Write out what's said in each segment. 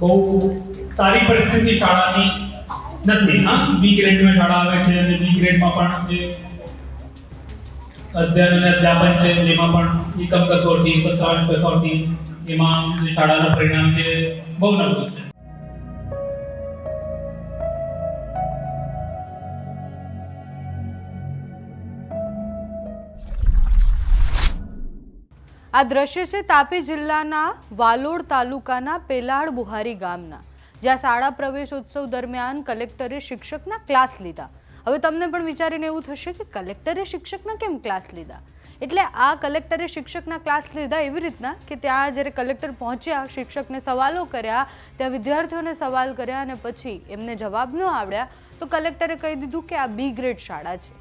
બહુ સારી પરિસ્થિતિ શાળાની નથી, હા? બી ગ્રેડમાં શાળા આવે છે અને બી ગ્રેડમાં પણ જે અધ્યયન અને અધ્યાપન છે, એમાં પણ એકમ કસોટી પચાસ કસોટી, એમાં શાળાનું પરિણામ છે, બહુ નબળું આ દ્રશ્ય છે તાપી જિલ્લાના વાલોડ તાલુકાના પેલાડ બુહારી ગામના, જ્યાં શાળા પ્રવેશોત્સવ દરમિયાન કલેક્ટરે શિક્ષકના ક્લાસ લીધા. હવે તમને પણ વિચારીને એવું થશે કે કલેક્ટરે શિક્ષકના કેમ ક્લાસ લીધા? એટલે આ કલેક્ટરે શિક્ષકના ક્લાસ લીધા એવી રીતના કે ત્યાં જ્યારે કલેક્ટર પહોંચ્યા, શિક્ષકને સવાલો કર્યા, ત્યાં વિદ્યાર્થીઓને સવાલ કર્યા અને પછી એમને જવાબ ન આવડ્યા, તો કલેક્ટરે કહી દીધું કે આ બી ગ્રેડ શાળા છે.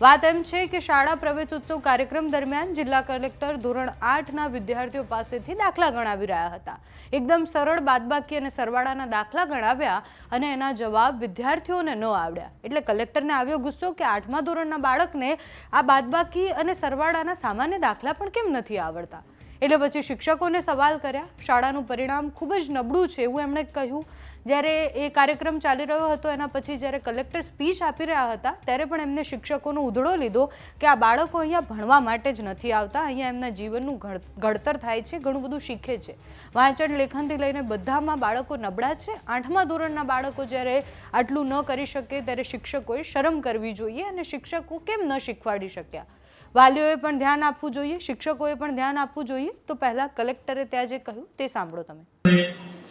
વાત એમ છે કે શાળા પ્રવેશ ઉત્સવ કાર્યક્રમ દરમિયાન જિલ્લા કલેક્ટર ધોરણ આઠના વિદ્યાર્થીઓ પાસેથી દાખલા ગણાવી રહ્યા હતા. એકદમ સરળ, બાદબાકી અને સરવાળાના દાખલા ગણાવ્યા અને એના જવાબ વિદ્યાર્થીઓને ન આવડ્યા. એટલે કલેક્ટરને આવ્યો ગુસ્સો કે આઠમા ધોરણના બાળકને આ બાદબાકી અને સરવાળાના સામાન્ય દાખલા પણ કેમ નથી આવડતા? એટલે પછી શિક્ષકોને સવાલ કર્યા. શાળાનું પરિણામ ખૂબ જ નબળું છે એવું એમણે કહ્યું. જ્યારે એ કાર્યક્રમ ચાલી રહ્યો હતો, એના પછી જ્યારે કલેક્ટર સ્પીચ આપી રહ્યા હતા, ત્યારે પણ એમને શિક્ષકોનો ઉધડો લીધો કે આ બાળકો અહીંયા ભણવા માટે જ નથી આવતા. અહીંયા એમના જીવનનું ઘડતર થાય છે, ઘણું બધું શીખે છે. વાંચન લેખનથી લઈને બધામાં બાળકો નબળા છે. આઠમા ધોરણના બાળકો જ્યારે આટલું ન કરી શકે, ત્યારે શિક્ષકોએ શરમ કરવી જોઈએ અને શિક્ષકો કેમ ન શીખવાડી શક્યા? વાલીઓએ પણ ધ્યાન આપવું જોઈએ, શિક્ષકોએ પણ ધ્યાન આપવું જોઈએ. તો પહેલા કલેક્ટરે ત્યાં જે કહ્યું, તે સાંભળો તમે.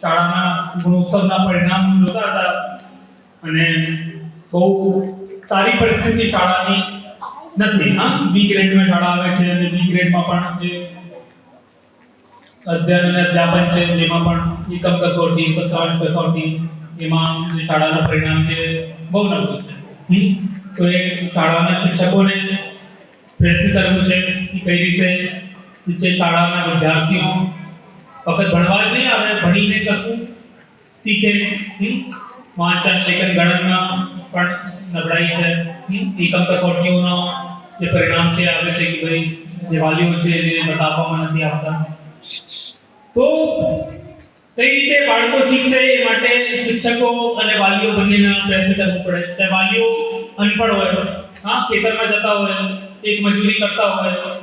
શાળાના ગુણોત્સવના પરિણામ જોતા હતા અને બહુ સારી પરિસ્થિતિ શાળાની નથી. હા બી ગ્રેડમાં શાળા આવે છે અને બી ગ્રેડમાં પણ જે અધ્યયન અધ્યાપન છે એમાં પણ એકમ કસોટી પચાસ કસોટી, એમાં શાળાનું પરિણામ છે, બહુ નબળું છે. તો એ શાળાના શિક્ષકોને પ્રયત્ન કરવો છે કે કઈ રીતે જે શાળાના વિદ્યાર્થીઓ ફક્ત ભણવા જ નહીં આવે ભણીને કરવું શીખે હમ? વાંચન લેખન ગણનમાં પણ નબળાઈ છે હમ? એકમ કસોટીઓનો જે પરિણામ છે આવે છે કે ભાઈ જે વાલીઓ છે એ બતાવવામાં નથી આવતા તો કઈ રીતે બાળકો શીખશે એ માટે શિક્ષકો અને વાલીઓ બંનેના પ્રયત્ન કરવો પડે ચાહે વાલીઓ અનપઢ હોય હા ખેતરમાં જતા હોય એક મજૂરી કરતા હોય,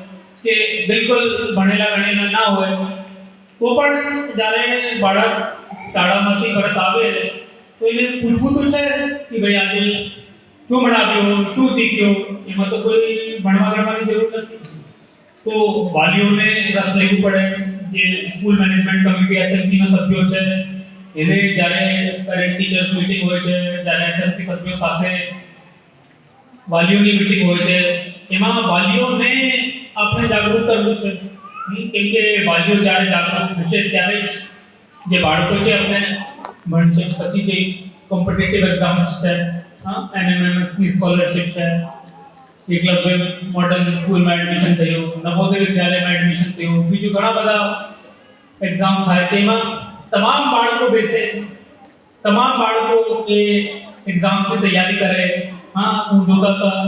કે બિલકુલ ભણેલા ગણેલા ના હોય, તો પણ જ્યારે બાળક શાળામાંથી પરત આવે, તો એને પૂછવું તો છે કે ભાઈ આજે શું ભણાવ્યો, શું શીખ્યો? એમાં તો કોઈ ભણવા ગણવાની જરૂર નથી. તો વાલીઓને રસ લેવું પડે જે સ્કૂલ મેનેજમેન્ટ કમિટી એસએમસીના સભ્યો છે, એને જ્યારે પેરેન્ટ ટીચર મીટિંગ હોય છે, ત્યારે એસએમસી સભ્યો સાથે વાલીઓની મીટિંગ હોય છે એમાં વાલીઓને આપણે જાગૃત કરવું છે હમ, કેમ કે વાલીઓ જ્યારે જાગૃત થશે ત્યારે જ જે બાળકો છે આપણે ભણશે પછી જે કોમ્પિટિટિવ એક્ઝામ્સ છે હા એનએમએમએસની સ્કોલરશિપ છે એકલવ્ય મોડલ સ્કૂલમાં એડમિશન થયું નવોદય વિદ્યાલયમાં એડમિશન થયું બીજું ઘણા બધા એક્ઝામ થાય છે એમાં તમામ બાળકો બેસે તમામ બાળકો એ એક્ઝામની તૈયારી કરે હા, હું જોતા હતા.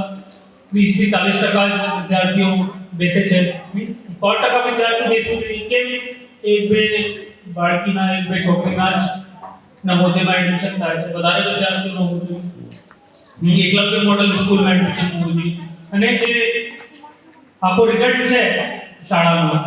ત્રીસથી ચાલીસ ટકા વિદ્યાર્થીઓ બેસે છે. સો ટકા વિદ્યાર્થીઓ બેસવું જોઈએ કેમ? એક બે બાળકીના, એક બે છોકરીના જ નવોદયમાં એડમિશન થાય છે. વધારે વિદ્યાર્થીઓનું હોવું જોઈએ. એકલવ્ય મોડલ સ્કૂલમાં એડમિશન હોવું જોઈએ. અને જે આખો રિઝલ્ટ છે શાળામાં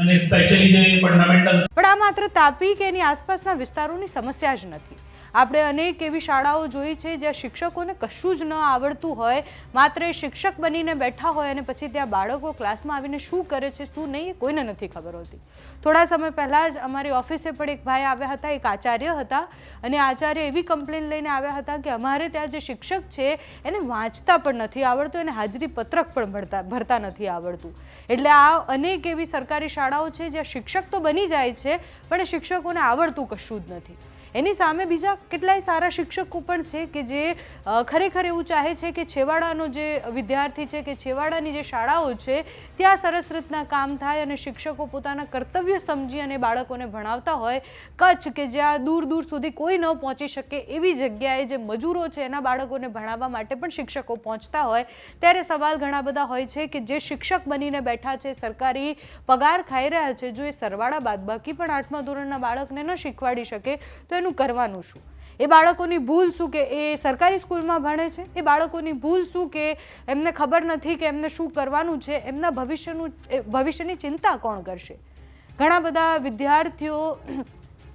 અને સ્પેશિયલી જે ફંડામેન્ટલ પણ આ માત્ર તાપી કે એની આસપાસના વિસ્તારોની સમસ્યા જ નથી. આપણે અનેક એવી શાળાઓ જોઈ છે જ્યાં શિક્ષકોને કશું જ ન આવડતું હોય. માત્ર શિક્ષક બનીને બેઠા હોય અને પછી ત્યાં બાળકો ક્લાસમાં આવીને શું કરે છે, શું નહીં કોઈને નથી ખબર હોતી. થોડા સમય પહેલાં જ અમારી ઓફિસે પણ એક ભાઈ આવ્યા હતા, એક આચાર્ય હતા. અને આચાર્ય એવી કમ્પ્લેન લઈને આવ્યા હતા કે અમારે ત્યાં જે શિક્ષક છે, એને વાંચતા પણ નથી આવડતું, એને હાજરી પત્રક પણ ભરતા ભરતા નથી આવડતું. એટલે આ અનેક એવી સરકારી શાળાઓ છે જ્યાં શિક્ષક તો બની જાય છે, પણ શિક્ષકોને આવડતું કશું જ નથી. એની સામે બીજા કેટલાય સારા શિક્ષકો પણ છે કે જે ખરેખર એવું ચાહે છે કે છેવાડાનો જે વિદ્યાર્થી છે કે છેવાડાની જે શાળાઓ છે, ત્યાં સરસ રીતના કામ થાય અને શિક્ષકો પોતાના કર્તવ્ય સમજી અને બાળકોને ભણાવતા હોય, કચ્છ કે જ્યાં દૂર દૂર સુધી કોઈ ન પહોંચી શકે એવી જગ્યાએ જે મજૂરો છે એના બાળકોને ભણાવવા માટે પણ શિક્ષકો પહોંચતા હોય, ત્યારે સવાલ ઘણા બધા હોય છે કે જે શિક્ષક બનીને બેઠા છે, સરકારી પગાર ખાઈ રહ્યા છે, જો એ સરવાળા બાદબાકી પણ આઠમા ધોરણના બાળકને ન શીખવાડી શકે, તો એનું કરવાનું શું? એ બાળકોની ભૂલ શું કે એ સરકારી સ્કૂલમાં ભણે છે? એ બાળકોની ભૂલ શું કે એમને ખબર નથી કે એમને શું કરવાનું છે? એમના ભવિષ્યનું ભવિષ્યની ચિંતા કોણ કરશે? ઘણા બધા વિદ્યાર્થીઓ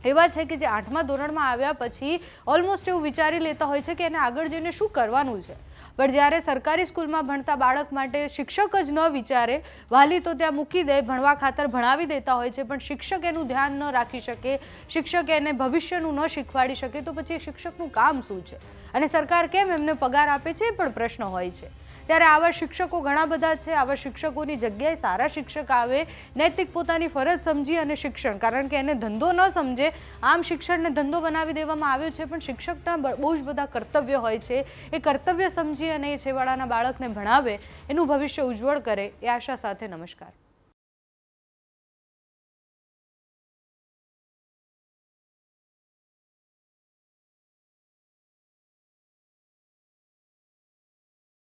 એવા છે કે જે આઠમા ધોરણમાં આવ્યા પછી ઓલમોસ્ટ એવું વિચારી લેતા હોય છે કે એને આગળ જઈને શું કરવાનું છે? પણ જ્યારે સરકારી સ્કૂલમાં ભણતા બાળક માટે શિક્ષક જ ન વિચારે, વાલી તો ત્યાં મૂકી દે, ભણવા ખાતર ભણાવી દેતા હોય છે, પણ શિક્ષક એનું ધ્યાન ન રાખી શકે, શિક્ષક એને ભવિષ્યનું ન શીખવાડી શકે, તો પછી શિક્ષકનું કામ શું છે? અને સરકાર કેમ એમને પગાર આપે છે? એ પણ પ્રશ્ન હોય છે. ત્યારે આવા શિક્ષકો ઘણા બધા છે. આવા શિક્ષકોની જગ્યાએ સારા શિક્ષક આવે, નૈતિક પોતાની ફરજ સમજી અને શિક્ષણ. કારણ કે એને ધંધો ન સમજે, આમ શિક્ષણને ધંધો બનાવી દેવામાં આવ્યો છે. પણ શિક્ષકના બહુ જ બધા કર્તવ્ય હોય છે. એ કર્તવ્ય સમજી અને એ છેવાડાના બાળકને ભણાવે, એનું ભવિષ્ય ઉજ્જવળ કરે, એ આશા સાથે નમસ્કાર.